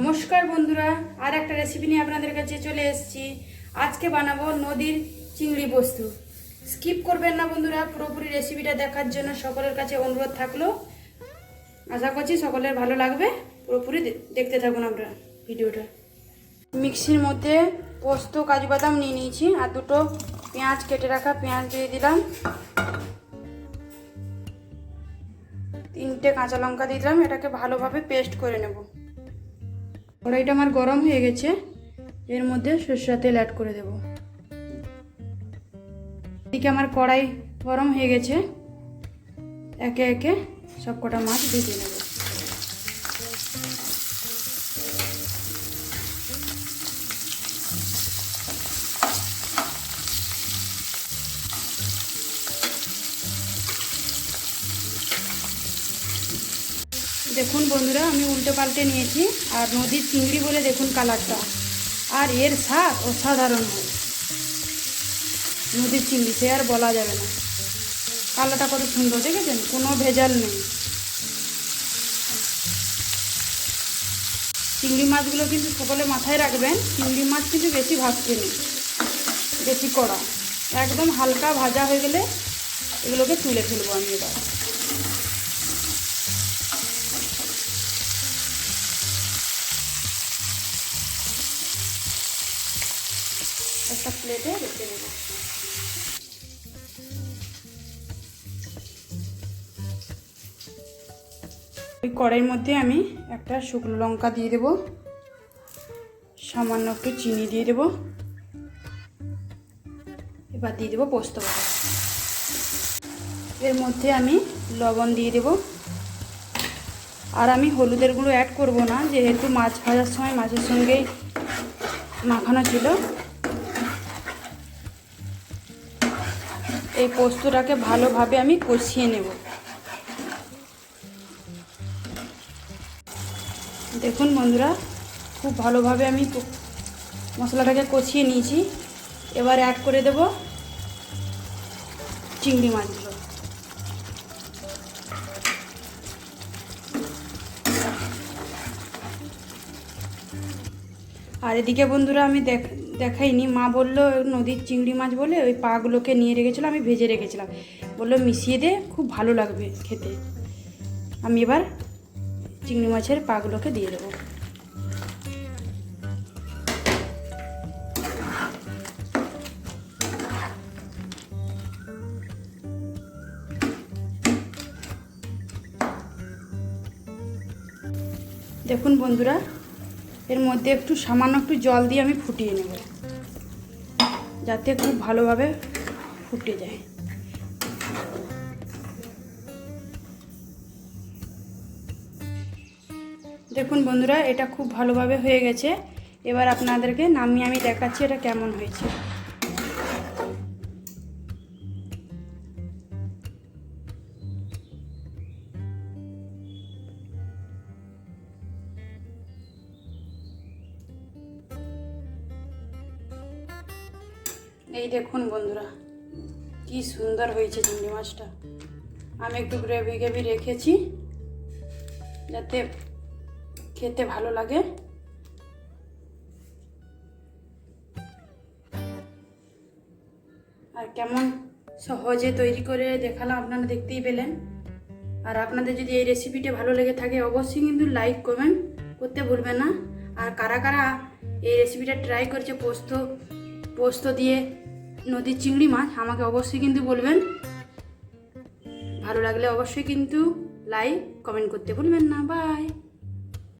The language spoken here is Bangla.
নমস্কার বন্ধুরা, আর একটা রেসিপি নিয়ে আপনাদের কাছে চলে এসেছি। আজকে বানাবো নদীর চিংড়ি বস্তু স্কিপ করবেন না বন্ধুরা, পুরোপুরি রেসিপিটা দেখার জন্য সকলের কাছে অনুরোধ থাকল। আশা করছি সকলের ভালো লাগবে। পুরোপুরি দেখতে থাকুন আমরা ভিডিওটা। মিক্সির মধ্যে পোস্ত কাজু বাদাম নিয়ে নিয়েছি, আর দুটো পেঁয়াজ কেটে রাখা পেঁয়াজ দিয়ে দিলাম। তিনটে কাঁচা লঙ্কা দিয়ে দিলাম, এটাকে ভালোভাবে পেস্ট করে নেব। কড়াইটা আমার গরম হয়ে গেছে, এর মধ্যে সরষের তেল অ্যাড করে দেব। এদিকে আমার কড়াই গরম হয়ে গেছে, একে একে সব কটা মাছ ভেজে নেব। দেখুন বন্ধুরা, আমি উল্টে পাল্টে নিয়েছি, আর নদীর চিংড়ি বলে দেখুন কালারটা। আর এর স্বাদ অসাধারণ হয়। নদীর চিংড়ি সে আর বলা যাবে না। কালারটা কত সুন্দর, দেখেছেন? কোনো ভেজাল নেই। চিংড়ি মাছগুলো কিন্তু সকলে মাথায় রাখবেন, চিংড়ি মাছ কিন্তু বেশি ভাজতে নেই, বেশি কড়া। একদম হালকা ভাজা হয়ে গেলে এগুলোকে তুলে ফেলব আমি এবার। একটা প্লেটে রেখে দেবো। ওই কড়াইয়ের মধ্যে আমি একটা শুকনো লঙ্কা দিয়ে দেব। সামান্য একটু চিনি দিয়ে দেব। এবার দিয়ে দেবো পোস্ত এর মধ্যে আমি লবণ দিয়ে দেব। আর আমি হলুদের গুঁড়ো অ্যাড করব না, যেহেতু মাছ ভাজার সময় মাছের সঙ্গেই মাখানো ছিল। এই পোস্তটাকে ভালোভাবে আমি কষিয়ে নেব। দেখুন বন্ধুরা, খুব ভালোভাবে আমি মশলাটাকে কষিয়ে নিয়েছি। এবার অ্যাড করে দেব চিংড়ি মাছগুলো। আর এদিকে বন্ধুরা আমি দেখ দেখাইনি, মা বলল নদীর চিংড়ি মাছ বলে ওই পাগুলোকে নিয়ে রেখেছিলাম আমি ভেজে রেখেছিলাম। বলল মিশিয়ে দে, খুব ভালো লাগবে খেতে। আমি এবার চিংড়ি মাছের পাগুলোকে দিয়ে দেবো। দেখুন বন্ধুরা এর মধ্যে একটু সামান্য একটু জল দিয়ে আমি ফুটিয়ে নেব। যাতে খুব ভালোভাবে ফুটে যায়। দেখুন বন্ধুরা, এটা খুব ভালোভাবে হয়ে গেছে। এবার আপনাদেরকে নামিয়ে আমি দেখাচ্ছি এটা কেমন হয়েছে। এই দেখুন বন্ধুরা, কি সুন্দর হয়েছে চিংড়ি মাছটা। আমি একটু গ্রেভি গ্রেভি রেখেছি, যাতে খেতে ভালো লাগে। আর কেমন সহজে তৈরি করে দেখালাম, আপনারা দেখতেই পেলেন। আর আপনাদের যদি এই রেসিপিটা ভালো লেগে থাকে, অবশ্যই কিন্তু লাইক কমেন্ট করতে ভুলবেন না। আর কারা কারা এই রেসিপিটা ট্রাই করছে, পোস্ত পোস্ত দিয়ে নদীর চিংড়ি মাছ, আমাকে অবশ্যই কিন্তু বলবেন। ভালো লাগলে অবশ্যই কিন্তু লাইক কমেন্ট করতে ভুলবেন না। বাই